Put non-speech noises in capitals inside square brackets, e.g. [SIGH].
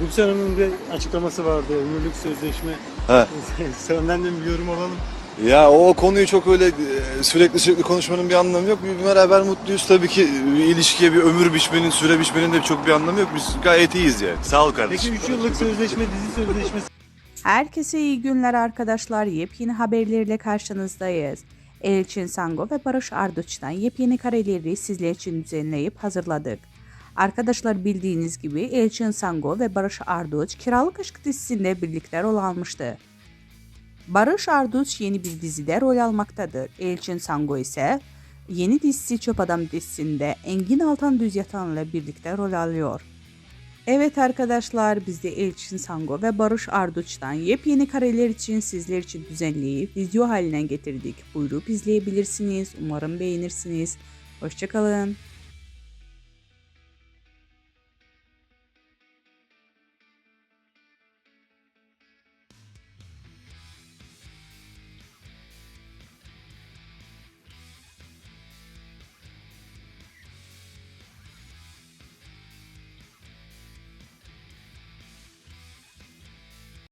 Gülsen Hanım'ın bir açıklaması vardı. Ömürlük sözleşme. He. [LAUGHS] Senden de bir yorum alalım. Ya o konuyu çok öyle e, sürekli sürekli konuşmanın bir anlamı yok. Bir beraber mutluyuz tabii ki bir ilişkiye bir ömür biçmenin, süre biçmenin de çok bir anlamı yok. Biz gayet iyiyiz yani. Sağ ol kardeşim. Peki 3 yıllık sözleşme, dizi sözleşmesi Herkese iyi günler arkadaşlar. Yepyeni haberlerle karşınızdayız. Elçin Sango ve Barış Arduç'tan yepyeni kareleri sizler için düzenleyip hazırladık. Arkadaşlar bildiğiniz gibi Elçin Sango ve Barış Arduç Kiralık Aşk dizisinde birlikte rol almıştı. Barış Arduç yeni bir dizide rol almaktadır. Elçin Sango ise yeni dizisi Çöp Adam dizisinde Engin Altan Düz Yatan'la birlikte rol alıyor. Evet arkadaşlar biz de Elçin Sango ve Barış Arduç'tan yepyeni kareler için sizler için düzenleyip video haline getirdik. Buyurup izleyebilirsiniz. Umarım beğenirsiniz. Hoşçakalın.